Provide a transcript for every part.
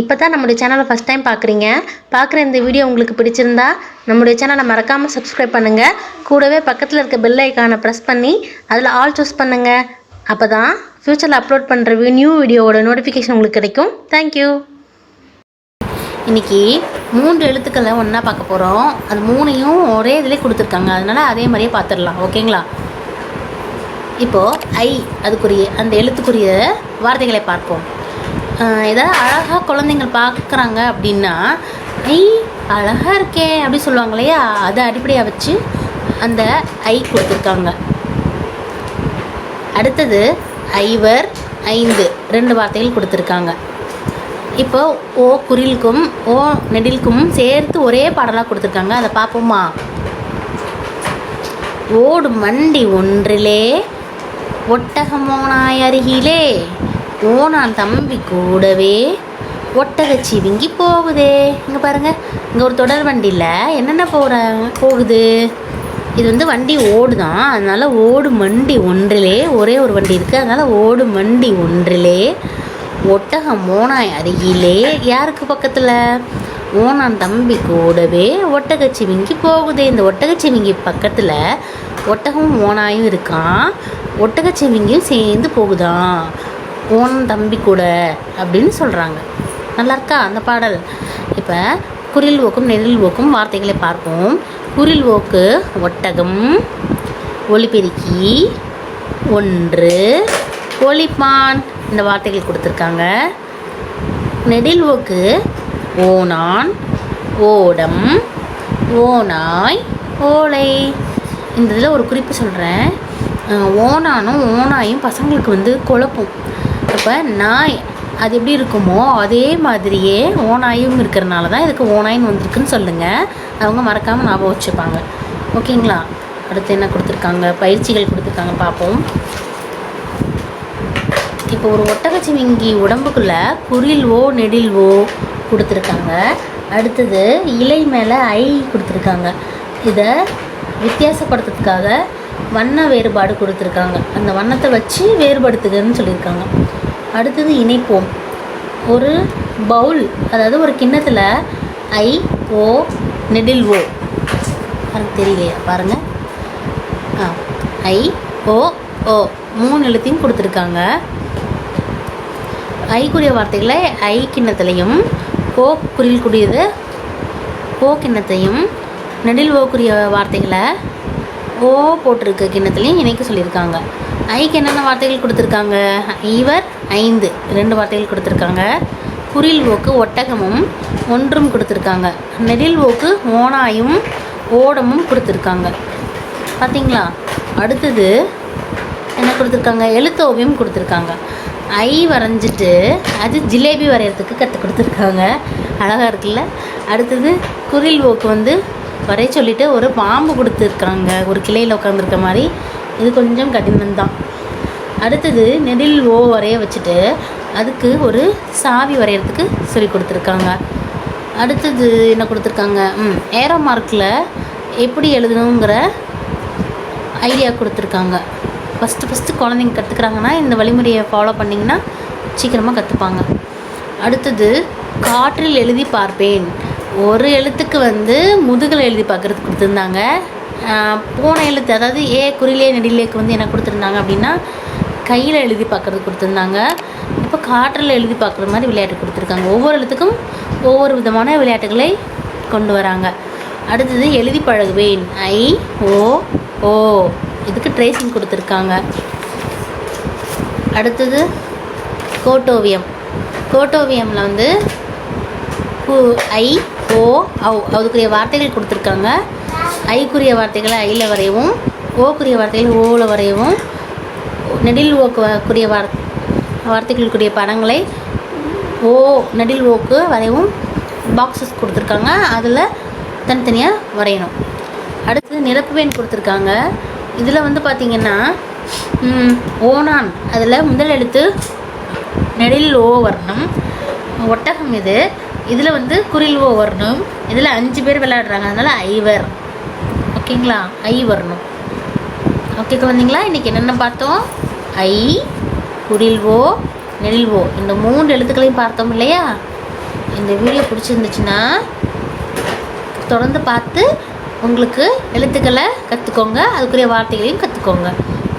இப்போ தான் நம்முடைய சேனலை ஃபஸ்ட் டைம் பார்க்குறீங்க பார்க்குற இந்த வீடியோ உங்களுக்கு பிடிச்சிருந்தா நம்முடைய சேனலை மறக்காமல் சப்ஸ்கிரைப் பண்ணுங்கள் கூடவே பக்கத்தில் இருக்க பெல் ஐக்கானை ப்ரெஸ் பண்ணி அதில் ஆல் சூஸ் பண்ணுங்கள் அப்போ தான் ஃப்யூச்சரில் அப்லோட் பண்ணுற நியூ வீடியோவோட நோட்டிஃபிகேஷன் உங்களுக்கு கிடைக்கும். தேங்க்யூ இன்னைக்கு மூன்று எழுத்துக்களை ஒன்றா பார்க்க போகிறோம் அது மூணையும் ஒரே இதிலே கொடுத்துருக்காங்க. அதனால் அதே மாதிரியே பார்த்துடலாம். ஓகேங்களா? இப்போது ஐ அதுக்குரிய அந்த எழுத்துக்குரிய வார்த்தைகளை பார்ப்போம். ஏதாவது அழகாக குழந்தைங்க பார்க்குறாங்க அப்படின்னா ஐ அழகாக இருக்கே அப்படி சொல்லுவாங்க இல்லையா? அதை அடிப்படையாக வச்சு அந்த ஐ கொடுத்துருக்காங்க. அடுத்தது ஐவர் ஐந்து ரெண்டு வார்த்தைகள் கொடுத்துருக்காங்க. இப்போ ஓ குறிலுக்கும் ஓ நெடிலுக்கும் சேர்த்து ஒரே பாடலாக கொடுத்துருக்காங்க. அதை பார்ப்போமா? ஓடு மண்டி ஒன்றிலே ஒட்டகமோனாய் அருகிலே ஓனான் தம்பி கூடவே. ஒட்டகச்சி விங்கி போகுதே. இங்கே பாருங்கள் இங்கே ஒரு தொடர் வண்டியில் என்னென்ன போகிற போகுது? இது வந்து வண்டி ஓடுதான். அதனால் ஓடு மண்டி ஒன்றிலே ஒரே ஒரு வண்டி இருக்குது அதனால் ஓடு மண்டி ஒன்றிலே ஒட்டகம் ஓனாய் அருகிலே. யாருக்கு பக்கத்தில்? ஓனான் தம்பி கூடவே ஒட்டகச்சிவிங்கி போகுதே. இந்த ஒட்டகச்சிவிங்கி பக்கத்தில் ஒட்டகம் ஓனாயும் இருக்கான். ஒட்டகச்சிவிங்கியும் சேர்ந்து போகுதான். ஓனான் தம்பி கூட அப்படின்னு சொல்கிறாங்க நல்லா இருக்கா அந்த பாடல்? இப்போ குரில் ஓக்கும் நெடில் ஓக்கும் வார்த்தைகளை பார்ப்போம். குரில் ஓக்கு ஒட்டகம் ஒலிபெருக்கி ஒன்று ஒலிப்பான் இந்த வார்த்தைகள் கொடுத்துருக்காங்க. நெடில் ஓக்கு ஓனான் ஓடம் ஓனாய் ஓலை. இந்த இதில் ஒரு குறிப்பு சொல்கிறேன் ஓனானும் ஓனாயும் பசங்களுக்கு வந்து குழப்பம். இப்போ நாய் அது எப்படி இருக்குமோ அதே மாதிரியே ஓனாயும் இருக்கிறனால தான் இதுக்கு ஓனாயின்னு வந்திருக்குன்னு சொல்லுங்கள் அவங்க மறக்காமல் ஞாபகம் வச்சுப்பாங்க. ஓகேங்களா? அடுத்து என்ன கொடுத்துருக்காங்க? பயிற்சிகள் கொடுத்துருக்காங்க பார்ப்போம். இப்போ ஒரு ஒட்டகச்சிவிங்கி உடம்புக்குள்ளே குரில் ஓ நெடில் ஓ கொடுத்துருக்காங்க. அடுத்தது இலை மேலே ஐ கொடுத்துருக்காங்க. இதை வித்தியாசப்படுத்துறதுக்காக வண்ண வேறுபாடு கொடுத்துருக்காங்க. அந்த வண்ணத்தை வச்சு வேறுபடுத்துகன்னு சொல்லியிருக்காங்க. அடுத்தது இணைப்போம். ஒரு பவுல் அதாவது ஒரு கிண்ணத்தில் ஐ ஓ நெடில் ஓ. எனக்கு தெரியலையா பாருங்கள் ஆ ஐ ஓ ஓ. மூணு எழுத்தையும் கொடுத்துருக்காங்க. ஐக்குரிய வார்த்தைகளை ஐ கிண்ணத்துலையும் ஓ குறில் கூடியது ஓ கிண்ணத்தையும் நெடில் ஓக்குரிய வார்த்தைகளை ஓ போட்டிருக்க கிண்ணத்துலையும் இணைக்க சொல்லியிருக்காங்க. ஐக்கு என்னென்ன வார்த்தைகள் கொடுத்துருக்காங்க? இவர் ஐந்து. ரெண்டு வார்த்தைகள் கொடுத்துருக்காங்க. குறில் ஓக்கு ஒட்டகமும் ஒன்றும் கொடுத்துருக்காங்க. நெடில் ஓக்கு ஓனாயும் ஓடமும் கொடுத்துருக்காங்க. பார்த்தீங்களா அடுத்தது என்ன கொடுத்துருக்காங்க? எழுத்து ஓவியம் கொடுத்துருக்காங்க. ஐ வரைஞ்சிட்டு அது ஜிலேபி வரைகிறதுக்கு கற்றுக் கொடுத்துருக்காங்க. அழகாக இருக்குல்ல? அடுத்தது குரில் ஓக்கு வந்து வரைய சொல்லிட்டு ஒரு பாம்பு கொடுத்துருக்காங்க ஒரு கிளையில் உட்காந்துருக்க மாதிரி. இது கொஞ்சம் கடினம்தான். அடுத்தது நெடில் ஓ வரைய வச்சுட்டு அதுக்கு ஒரு சாவி வரைகிறதுக்கு சொல்லி கொடுத்துருக்காங்க. அடுத்தது என்ன கொடுத்துருக்காங்க? ம் ஏரோ மார்க்கில் எப்படி எழுதணுங்கிற ஐடியா கொடுத்துருக்காங்க. ஃபஸ்ட்டு ஃபஸ்ட்டு குழந்தைங்க கற்றுக்குறாங்கன்னா இந்த வழிமுறையை ஃபாலோ பண்ணிங்கன்னா சீக்கிரமாக கற்றுப்பாங்க அடுத்தது காற்றில் எழுதி பார்ப்பேன். ஒரு எழுத்துக்கு வந்து முதுகில் எழுதி பார்க்குறதுக்கு கொடுத்துருந்தாங்க. போன எழுத்து அதாவது ஏ குறிலே நெடிலேக்கு வந்து என்ன கொடுத்துருந்தாங்க அப்படின்னா கையில் எழுதி பார்க்குறது கொடுத்துருந்தாங்க. இப்போ காற்றில் எழுதி பார்க்குற மாதிரி விளையாட்டு கொடுத்துருக்காங்க. ஒவ்வொரு எழுத்துக்கும் ஒவ்வொரு விதமான விளையாட்டுகளை கொண்டு வராங்க. அடுத்தது எழுதி பழகுவேன். ஐ ஓ ஓ. இதுக்கு ட்ரேசிங் கொடுத்துருக்காங்க. அடுத்தது கோட்டோவியம். கோட்டோவியமில் வந்து கு ஐ ஓ அவ் அதுக்குரிய வார்த்தைகள் கொடுத்துருக்காங்க. ஐக்குரிய வார்த்தைகளை ஐயில் வரையவும் ஓக்குரிய வார்த்தைகள் ஓவில் வரையவும் நெடில் ஓக்குரிய வார் வார்த்தைகளுக்குரிய படங்களை ஓ நெடில் ஓக்கு வரையவும் பாக்ஸஸ் கொடுத்துருக்காங்க. அதில் தனித்தனியாக வரையணும். அடுத்து நிரப்பு நிரப்புவேன் கொடுத்துருக்காங்க. இதில் வந்து பார்த்திங்கன்னா ஓனான் அதில் முதல் எழுத்து நெடில் ஓ வரணும். ஒட்டகம் இது. இதில் வந்து குரில் ஓ வரணும். இதில் அஞ்சு பேர் விளையாடுறாங்க. அதனால் ஐவர். ஓகேங்களா? ஐ வரணும். ஓகே குழந்தைங்களா இன்றைக்கி என்னென்ன பார்த்தோம்? ஐ குரில்வோ நெழில்வோ இந்த மூன்று எழுத்துக்களையும் பார்த்தோம் இல்லையா? இந்த வீடியோ பிடிச்சிருந்துச்சுன்னா தொடர்ந்து பார்த்து உங்களுக்கு எழுத்துக்களை கற்றுக்கோங்க அதுக்குரிய வார்த்தைகளையும் கற்றுக்கோங்க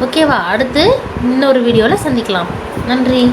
ஓகேவா அடுத்து இன்னொரு வீடியோவில் சந்திக்கலாம். நன்றி.